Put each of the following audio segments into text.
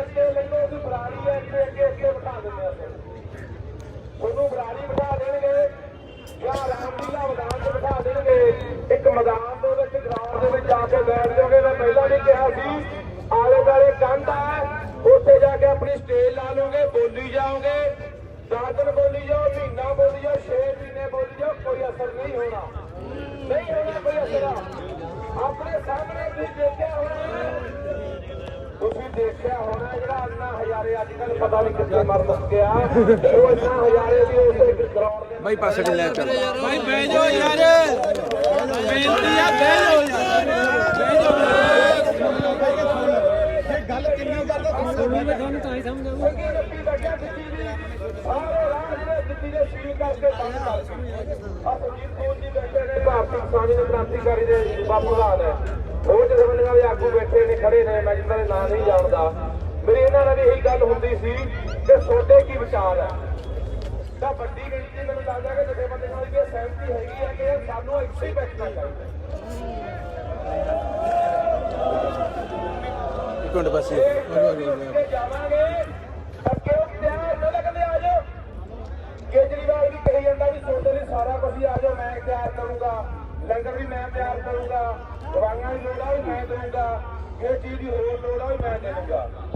ਅੱਗੇ ਲੰਘੋ ਤੁਸੀਂ ਬਰਾੜੀ ਹੈ ਇੱਥੇ ਅੱਗੇ ਅੱਗੇ ਬਿਠਾ ਦਿੰਦੇ ਆ ਤੁਹਾਨੂੰ। ਤੁਹਾਨੂੰ ਬਰਾੜੀ ਬਿਠਾ ਦੇਣਗੇ ਜਾਂ ਰਾਮਲੀਲਾ ਮੈਦਾਨ 'ਚ ਬਿਠਾ ਦੇਣਗੇ ਇੱਕ ਮੈਦਾਨ ਦੇ ਵਿੱਚ, ਗਰਾਊਂਡ ਦੇ ਵਿੱਚ ਜਾ ਕੇ ਬੈਠ ਜਾਓਗੇ। ਮੈਂ ਪਹਿਲਾਂ ਵੀ ਕਿਹਾ ਸੀ, ਆਲੇ ਦੁਆਲੇ ਕੰਧ ਹੈ ਉੱਥੇ ਜਾ ਕੇ ਆਪਣੀ ਸਟੇਜ ਲਾ ਲਓਗੇ, ਬੋਲੀ ਜਾਓਗੇ। ਦਸ ਦਿਨ ਬੋਲੀ ਜਾਓ, ਮਹੀਨਾ ਬੋਲੀ ਜਾਓ 6 ਮਹੀਨੇ ਬੋਲੀ ਜਾਓ, ਕੋਈ ਅਸਰ ਨਹੀਂ ਹੋਣਾ। ਨਹੀਂ ਹੋਣਾ ਕੋਈ ਅਸਰ। ਆਪਣੇ ਸਾਹਮਣੇ ਤੁਸੀਂ ਦੇਖਿਆ ਦੇਖਿਆ ਹੋਣਾ ਜਿਹੜਾ ਅੰਨਾ ਹਜ਼ਾਰੇ ਅੱਜ ਕੱਲ ਪਤਾ ਨਹੀਂ ਕਿੱਥੇ ਮਰ ਮੁੱਕ ਗਿਆ ਉਹ ਅੰਨਾ ਹਜ਼ਾਰੇ ਵੀ ਉਸੇ ਗਰਾਊਂਡ ਦੇ ਬਾਈ ਪਾਸੇ ਲੈ ਚੱਲ। ਭਾਈ ਬਹਿ ਜਾਓ ਯਾਰ। ਬੇਨਤੀ ਆ ਬਹਿ ਜਾਓ। ਯਾਰ ਬਹਿ ਜਾਓ ਸਾਰੇ ਦਿੱਤੀ ਦੇ ਸ਼ੁਰੂ ਕਰਕੇ ਕਰ ਦਿੱਤੇ ਆ। ਸੁਜੀਤ ਕੌਰ ਜੀ ਬੈਠੇ ਨੇ ਭਾਰਤੀ ਕਿਸਾਨੀ ਦੇ ਕ੍ਰਾਂਤੀਕਾਰੀ ਦੇ ਬਾਪੂ ਦਾ ਨੇ ਉਹ ਜਿਹੜੇ ਬੰਦੇ ਵਾਲੇ ਆਗੂ ਬੈਠੇ ਨੇ ਖੜੇ ਨੇ ਮੈਂ ਜਿਨ੍ਹਾਂ ਦੇ ਨਾਂ ਨਹੀਂ ਜਾਣਦਾ। ਮੇਰੀ ਇਹਨਾਂ ਨਾਲ ਵੀ ਇਹੀ ਗੱਲ ਹੁੰਦੀ ਸੀ ਕਿ ਤੁਹਾਡੇ ਕੀ ਵਿਚਾਰ ਹੈ ਤਾਂ ਵੱਡੀ ਗਿਣਤੀ ਮੈਨੂੰ ਲੱਗਦਾ ਕਿ ਜਿਹੜੇ ਬੰਦੇ ਨਾਲ ਵੀ ਇਹ ਸਹਿਮਤੀ ਹੈਗੀ ਹੈ ਕਿ ਸਾਨੂੰ ਇੱਥੇ ਹੀ ਬੈਠਣਾ ਚਾਹੀਦਾ ਇੱਕ ਮਿੰਟ ਪਾਸੇ ਅੱਗੇ ਜਾਵਾਂਗੇ ਕੇਜਰੀਵਾਲ ਵੀ ਕਹੀ ਜਾਂਦਾ ਵੀ ਤੁਹਾਡੇ ਲਈ ਸਾਰਾ ਕੁਝ ਆ ਜਾਓ ਮੈਂ ਤਿਆਰ ਕਰੂੰਗਾ ਲੰਗਰ ਵੀ ਮੈਂ ਤਿਆਰ ਕਰੂੰਗਾ। ਦਵਾਈਆਂ ਦੀ ਲੋੜ ਆ ਮੈਂ ਦੇਵਾਂਗਾ ਇਹ ਚੀਜ਼ ਦੀ ਹੋਰ ਲੋੜ ਆ ਮੈਂ ਦੇ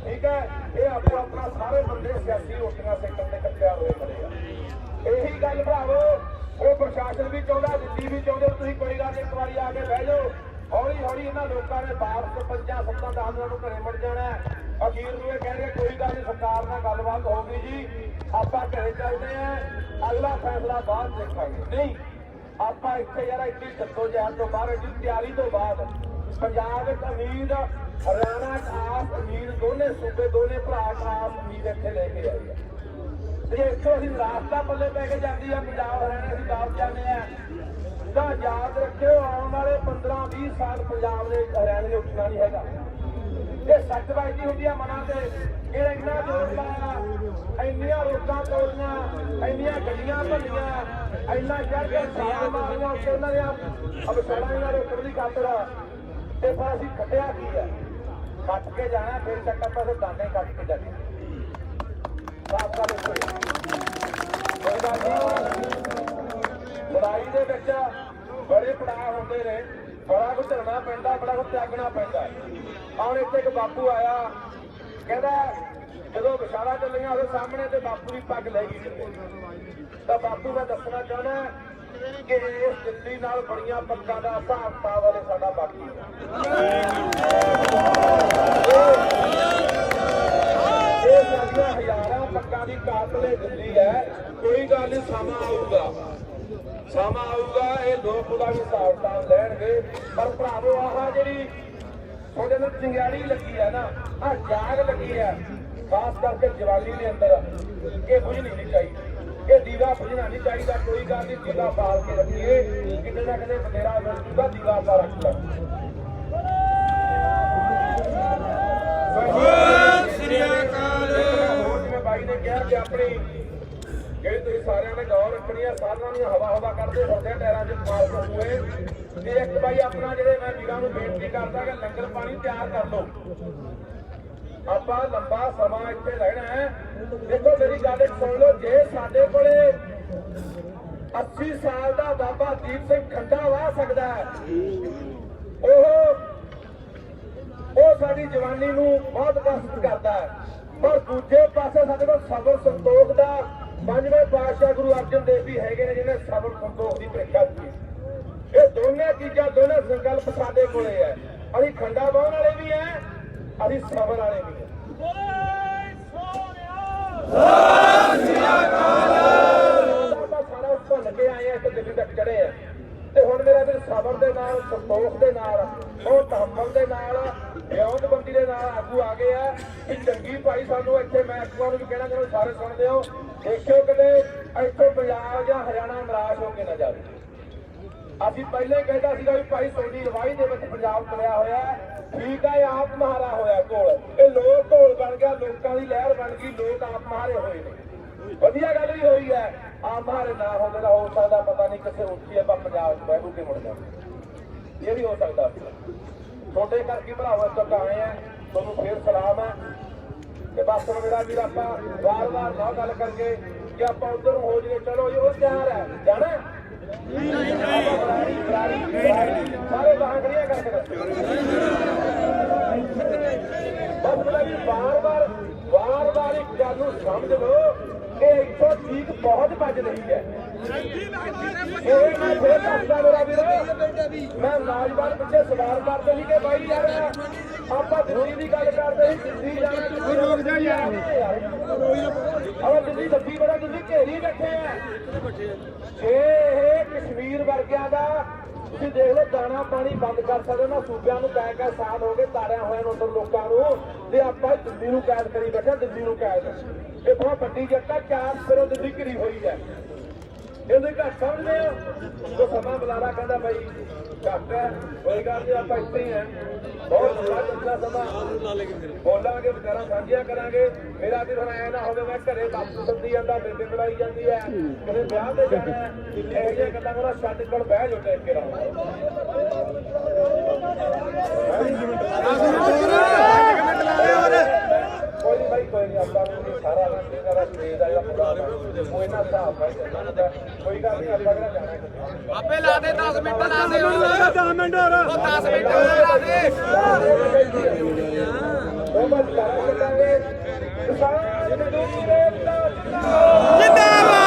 ਠੀਕ ਹੈ? ਇਹ ਆਪੋ ਆਪਣਾ ਸਾਰੇ ਬੰਦੇ ਸਿਆਸੀ ਰੋਟੀਆਂ ਸੇਕਣ ਦੇ ਕੱਟਿਆ ਹੋਏ ਬਣੇ ਆ। ਇਹੀ ਗੱਲ ਭਰਾਵੋ, ਉਹ ਪ੍ਰਸ਼ਾਸਨ ਵੀ ਚਾਹੁੰਦਾ, ਦਿੱਲੀ ਵੀ ਚਾਹੁੰਦੇ, ਤੁਸੀਂ ਕੋਈ ਗੱਲ ਇੱਕ ਵਾਰੀ ਆ ਕੇ ਬਹਿ ਜਾਓ। ਹੌਲੀ ਹੌਲੀ ਇਹਨਾਂ ਲੋਕਾਂ ਨੇ ਵਾਪਸ ਪੰਜਾਂ, ਸੱਤਾਂ, ਦਸ ਦਿਨਾਂ ਨੂੰ ਘਰੇ ਮੁੜ ਜਾਣਾ ਅਖੀਰ ਨੂੰ ਇਹ ਕਹਿ ਰਹੇ, ਕੋਈ ਗੱਲ ਨਹੀਂ, ਸਰਕਾਰ ਨਾਲ ਗੱਲਬਾਤ ਹੋ ਗਈ ਜੀ। ਆਪਾਂ ਘਰੇ ਚੱਲਦੇ ਆਂ ਅਗਲਾ ਫੈਸਲਾ ਬਾਅਦ ਦੇਖਾਂਗੇ। ਨਹੀਂ ਆਪਾਂ ਇੱਥੇ ਯਾਰ ਇੱਥੇ ਜੱਦੋ ਜਹਿਦ ਤੋਂ ਬਾਹਰ ਦੀ ਤਿਆਰੀ ਤੋਂ ਬਾਅਦ ਪੰਜਾਬ ਵਿੱਚ ਅਮੀਰ ਹਰਿਆਣਾ ਚ ਅਮੀਰ ਦੋਨੇ ਸੂਬੇ, ਦੋਨੇ ਭਰਾ ਖਾਸ ਅਮੀਰ ਇੱਥੇ ਲੈ ਕੇ ਆਏ ਆ। ਜੇ ਇੱਥੋਂ ਅਸੀਂ ਰਾਸਤਾ ਪੱਲੇ ਪੈ ਕੇ ਜਾਂਦੀ ਆ, ਪੰਜਾਬ ਹਰਿਆਣਾ ਅਸੀਂ ਵਾਪਸ ਜਾਂਦੇ ਆ, ਤਾਂ ਯਾਦ ਰੱਖਿਓ, ਆਉਣ ਵਾਲੇ 15 20 ਸਾਲ ਪੰਜਾਬ ਦੇ ਹਰਿਆਣੇ ਦੇ ਉੱਠਣਾ ਨਹੀਂ ਹੈਗਾ। ਇਹ ਸੱਚ ਵੱਜਦੀ ਹੁੰਦੀ ਆ ਮਨਾਂ ਤੇ। ਇਹ ਇੰਨਾ ਜ਼ੋਰ ਲਾਇਆ ਇੰਨੀਆਂ ਰੋਕਾਂ ਤੋੜੀਆਂ, ਇੰਨੀਆਂ ਗੱਡੀਆਂ ਭੰਨੀਆਂ ਇੰਨਾ ਚੜ ਕੇ ਸਾਹ ਮਾਰੀਆਂ ਉੱਤੇ ਉਹਨਾਂ ਦੀਆਂ ਅਬਸਰਾਂ ਨਾਲ ਰੋਕਣ ਦੀ ਖਾਤਰ। ਤੇ ਫਿਰ ਅਸੀਂ ਖੱਟਿਆ ਕੀ ਆ? ਕੱਟ ਕੇ ਜਾਣਾ, ਫਿਰ ਚੱਕਰ ਪਾਸੇ ਦਾਨੇ ਕੱਟ ਕੇ ਜਾਣੇ। ਸਾਫ਼ ਕਰ ਕੋਈ ਗੱਲ ਨਹੀਂ। ਲੜਾਈ ਦੇ ਵਿੱਚ ਬੜੇ ਪੜਾਅ ਹੁੰਦੇ ਰਹੇ ਬੜਾ ਕੁਝ ਝੜਨਾ ਪੈਂਦਾ, ਬੜਾ ਕੁਝ ਤਿਆਗਣਾ ਪੈਂਦਾ। ਹੁਣ ਇੱਥੇ ਇੱਕ ਬਾਪੂ ਆਇਆ, ਕਹਿੰਦਾ, ਜਦੋਂ ਵਿਸ਼ਾਲਾ ਚੱਲੀਆਂ ਉਹਦੇ ਸਾਹਮਣੇ ਤੇ ਬਾਪੂ ਦੀ ਪੱਗ ਲੈ ਗਈ ਤਾਂ ਬਾਪੂ ਮੈਂ ਦੱਸਣਾ ਚਾਹੁੰਦਾ ਕਿ ਇਸ ਦਿੱਲੀ ਨਾਲ ਬੜੀਆਂ ਪੱਗਾਂ ਦਾ ਹਿਸਾਬ ਕਿਤਾਬ ਵਾਲੇ ਸਾਡਾ ਬਾਕੀ ਇਹ ਸਾਡੀਆਂ ਹਜ਼ਾਰਾਂ ਪੱਗਾਂ ਦੀ ਕਾਤਲੇ ਦਿੱਲੀ ਹੈ, ਕੋਈ ਗੱਲ ਨਹੀਂ, ਸਮਾਂ ਆਊਗਾ। ਸਮਾਂ ਆਊਗਾ ਇਹ ਲੋਕ ਉਹਦਾ ਵੀ ਕਿਤਾਬ ਲੈਣਗੇ। ਪਰ ਭਰਾਵੋ ਆਹ ਜਿਹੜੀ ਉਹਦੇ ਨਾਲ ਚਿੰਗਾੜੀ ਲੱਗੀ ਹੈ ਨਾ ਆ ਜਾਗ ਲੱਗੀ ਹੈ ਖਾਸ ਕਰਕੇ ਜਵਾਨੀ ਦੇ ਅੰਦਰ ਇਹ ਬੁਝਣੀ ਨਹੀਂ ਚਾਹੀਦੀ। ਇਹ ਦੀਵਾ ਬੁਝਣਾ ਨਹੀਂ ਚਾਹੀਦਾ ਕੋਈ ਗੱਲ ਨਹੀਂ ਦੀਵਾ ਬਾਲ ਕੇ ਰੱਖੀਏ। ਕਿਤੇ ਨਾ ਕਿਤੇ ਮਿਲ ਜੂਗਾ ਦੀਵਾ ਆਪਾਂ ਰੱਖ ਲਾ ਸ੍ਰੀ ਅਕਾਲ। ਜਿਵੇਂ ਬਾਈ ਨੇ ਕਿਹਾ ਕਿ ਆਪਣੀ ਨੇ ਗੌਰ ਨੂੰ ਹਵਾ ਹਵਾ ਕਰਦੇ ਫਿਰਦੇ ਟਾਇਰਾਂ 'ਚ ਮਾਰ ਹੋਏ ਤੇ ਇੱਕ ਬਾਈ ਆਪਣਾ ਜਿਹੜੇ ਮੈਂ ਵੀਰਾਂ ਨੂੰ ਬੇਨਤੀ ਕਰਦਾ ਕਿ ਲੰਗਰ ਪਾਣੀ ਤਿਆਰ ਕਰ ਲਓ। ਆਪਾਂ ਲੰਬਾ ਸਮਾਂ ਇੱਥੇ ਰਹਿਣਾ ਹੈ। ਦੇਖੋ, ਮੇਰੀ ਗੱਲ ਸੁਣ ਲਓ, ਜੇ ਸਾਡੇ ਕੋਲੇ 80 ਸਾਲ ਦਾ ਬਾਬਾ ਦੀਪ ਸਿੰਘ ਖੰਡਾ ਵਾਹ ਸਕਦਾ ਹੈ, ਉਹ ਉਹ ਸਾਡੀ ਜਵਾਨੀ ਨੂੰ ਬਹੁਤ ਕਸ਼ਟ ਕਰਦਾ ਹੈ। ਪਰ ਦੂਜੇ ਪਾਸੇ ਸਾਡੇ ਕੋਲ ਸਬਰ ਸੰਤੋਖ ਦਾ ਪੰਜਵੇਂ ਪਾਤਸ਼ਾਹ ਗੁਰੂ ਅਰਜਨ ਦੇਵ ਵੀ ਹੈਗੇ ਨੇ ਜਿਹਨੇ ਸਬਰ ਸੰਤੋਖ ਦੀ ਪ੍ਰੀਖਿਆ ਦਿੱਤੀ। ਇਹ ਦੋਨੇ ਚੀਜ਼ਾਂ ਦੋਨੇ ਸੰਕਲਪ ਸਾਡੇ ਕੋਲੇ ਹੈ। ਅਸੀਂ ਖੰਡਾ ਬਾਹਣ ਵਾਲੇ ਵੀ ਹੈ ਅਸੀਂ ਸਬਰ ਵਾਲੇ ਵੀ ਹੈ। ਆਪਾਂ ਸਾਰਾ ਭੁੱਲ ਕੇ ਆਏ ਆ ਇੱਕ ਦਿੱਲੀ ਤੱਕ ਚੜੇ ਆ ਤੇ ਹੁਣ ਮੇਰਾ ਵੀ ਸਬਰ ਦੇ ਨਾਲ, ਸੰਤੋਖ ਦੇ ਨਾਲ, ਉਹ ਤਹਮਲ ਦੇ ਨਾਲ ਵਿਉਂਤਬੰਦੀ ਦੇ ਨਾਲ ਆਗੂ ਆ ਗਏ ਆ। ਕਿ ਚੰਗੀ ਭਾਈ ਸਾਨੂੰ ਇੱਥੇ ਮੈਂ ਆਗੂਆਂ ਨੂੰ ਵੀ ਕਹਿਣਾ ਚਾਹੁੰਦਾ, ਸਾਰੇ ਸੁਣਦੇ ਹੋ। ਦੇਖਿਓ ਕਦੇ ਇੱਥੋਂ ਪੰਜਾਬ ਜਾਂ ਹਰਿਆਣਾ ਨਿਰਾਸ਼ ਹੋ ਕੇ ਨਾ ਜਾਵੇ। ਅਸੀਂ ਪਹਿਲੇ ਕਹਿੰਦਾ ਸੀਗਾ ਵੀ ਭਾਈ ਤੁਹਾਡੀ ਅਗਵਾਈ ਦੇ ਵਿੱਚ ਪੰਜਾਬ ਤੁਰਿਆ ਹੋਇਆ ਠੀਕ ਹੈ ਇਹ ਆਪ ਮਹਾਰਾ ਹੋਇਆ ਕੋਲ। ਇਹ ਲੋਕ ਢੋਲ ਬਣ ਗਿਆ, ਲੋਕਾਂ ਦੀ ਲਹਿਰ ਬਣ ਗਈ, ਲੋਕ ਆਪ ਮਹਾਰੇ ਹੋਏ ਨੇ। ਵਧੀਆ ਗੱਲ ਵੀ ਹੋਈ ਹੈ। ਆਪ ਮਹਾਰੇ ਨਾ ਹੁੰਦੇ ਤਾਂ ਹੋ ਸਕਦਾ ਪਤਾ ਨਹੀਂ ਕਿੱਥੇ ਉੱਚੀ ਆਪਾਂ ਪੰਜਾਬ ਚ ਬਹਿ ਕੇ ਮੁੜ ਜਾਂਦੇ। ਇਹ ਵੀ ਹੋ ਸਕਦਾ ਸੀ। ਕਰਕੇ ਭਰਾਵੋ ਤੱਕ ਆਏ ਆ ਤੁਹਾਨੂੰ ਫੇਰ ਸਲਾਮ ਹੈ ਤੇ ਬਸ ਮੇਰਾ ਵੀਰ ਆਪਾਂ ਵਾਰ-ਵਾਰ ਨਾ ਗੱਲ ਕਰਕੇ ਕਿ ਆਪਾਂ ਉਧਰ ਹੋ ਜੀਏ ਚਲੋ ਜੀ ਉਹ ਤਿਆਰ ਹੈ। ਜਾਣਾ ਹੈ? ਆਪਾਂ ਬਰਾੜੀ, ਸਾਰੇ ਬਾਹਾਂ ਖੜੀਆਂ ਕਰਕੇ ਬਸ ਮੇਰਾ ਵੀਰ ਵਾਰ-ਵਾਰ ਇੱਕ ਗੱਲ ਨੂੰ ਸਮਝ ਲਓ ਕਿ ਇੱਥੋਂ ਠੀਕ ਬਹੁਤ ਵੱਜ ਰਹੀ ਹੈ। ਇਹ ਮੈਂ ਫੇਰ ਦੱਸਦਾ ਮੇਰਾ ਵੀਰ, ਮੈਂ ਨੌਜਵਾਨ ਪਿੱਛੇ ਸਵਾਰ ਕਰਦੇ ਸੀ ਕਿ ਬਾਈ ਯਾਰ, ਆਪਾਂ ਦਿੱਲੀ ਦੀ ਗੱਲ ਕਰਦੇ ਸੀ ਦਿੱਲੀ ਜਾਣਾ ਤੁਸੀਂ ਰੁਕ ਜਾ ਯਾਰ ਆਪਾਂ ਦਿੱਲੀ ਦੱਬੀ ਬੜਾ ਤੁਸੀਂ ਘੇਰੀ ਬੈਠੇ ਆ ਜੇ ਇਹ ਕਸ਼ਮੀਰ ਵਰਗਿਆਂ ਦਾ ਤੁਸੀਂ ਦੇਖ ਲਓ, ਦਾਣਾ ਪਾਣੀ ਬੰਦ ਕਰ ਸਕਦੇ ਨਾ ਸੂਬਿਆਂ ਨੂੰ ਕਹਿ ਕੇ ਸਾਲ ਹੋ ਗਏ ਤਾਰਿਆਂ ਹੋਇਆਂ ਨੂੰ ਉੱਧਰ ਲੋਕਾਂ ਨੂੰ। ਤੇ ਆਪਾਂ ਦਿੱਲੀ ਨੂੰ ਕੈਦ ਕਰੀ ਬੈਠੇ, ਦਿੱਲੀ ਨੂੰ ਕੈਦ। ਇਹ ਬਹੁਤ ਵੱਡੀ ਜੱਟਾ ਚਾਰ ਸਿਰੋਂ ਦਿੱਲੀ ਘਿਰੀ ਹੋਈ ਹੈ। ਇਹਦੇ ਘੱਟ ਸਮਝਦੇ ਆ ਉਹ ਸਮਾਂ ਬੁਲਾਰਾ ਕਹਿੰਦਾ ਬਾਈ ਘੱਟ ਹੈ। ਕੋਈ ਗੱਲ ਨਹੀਂ, ਆਪਾਂ ਇੱਥੇ ਹੀ ਆ ਬਹੁਤ ਬੜਾ ਚੰਗਾ ਸਮਾਂ। ਬੋਲਾਂਗੇ, ਵਿਚਾਰਾਂ ਸਾਂਝੀਆਂ ਕਰਾਂਗੇ। ਮੇਰਾ ਵੀ ਹੁਣ ਐ ਨਾ ਹੋਵੇ, ਮੈਂ ਘਰੇ ਬਾਪੂ ਸੰਦੀ ਜਾਂਦਾ, ਬੇਬੇ ਬੁਲਾਈ ਜਾਂਦੀ ਹੈ। ਕਿਸੇ ਵਿਆਹ ਤੇ ਜਾਣਾ ਹੈ। ਇਹੋ ਜਿਹੀਆਂ ਗੱਲਾਂ ਕੋਲ ਛੱਡ ਕੋਲ ਬਹਿ ਜਾਓ ਟੇਕ ਕੇ ਰਹੋ ਕੋਈ ਨਹੀਂ ਬਾਈ, ਕੋਈ ਨਹੀਂ, ਆਪਾਂ ਨੂੰ ਸਾਰਾ ਇਹਨਾਂ ਸਟੇਜ ਦਾ ਜਿਹੜਾ ਪ੍ਰੋਗਰਾਮ ਹੈ ਉਹ ਇਹਨਾਂ ਹਿਸਾਬ ਨਾਲ ਚੱਲਣਾ ਕੋਈ ਗੱਲ ਨਹੀਂ, ਆਪਾਂ ਕਿਹੜਾ ਜਾਣਾ ਆਪੇ ਲਾ ਦੇ 10 ਮਿੰਟ ਲਾ ਦੇ 10 ਮਿੰਟ ਹੋਰ। 10 ਮਿੰਟ ਲਾ ਦੇ। ਜਿੰਦਾਬਾਦ।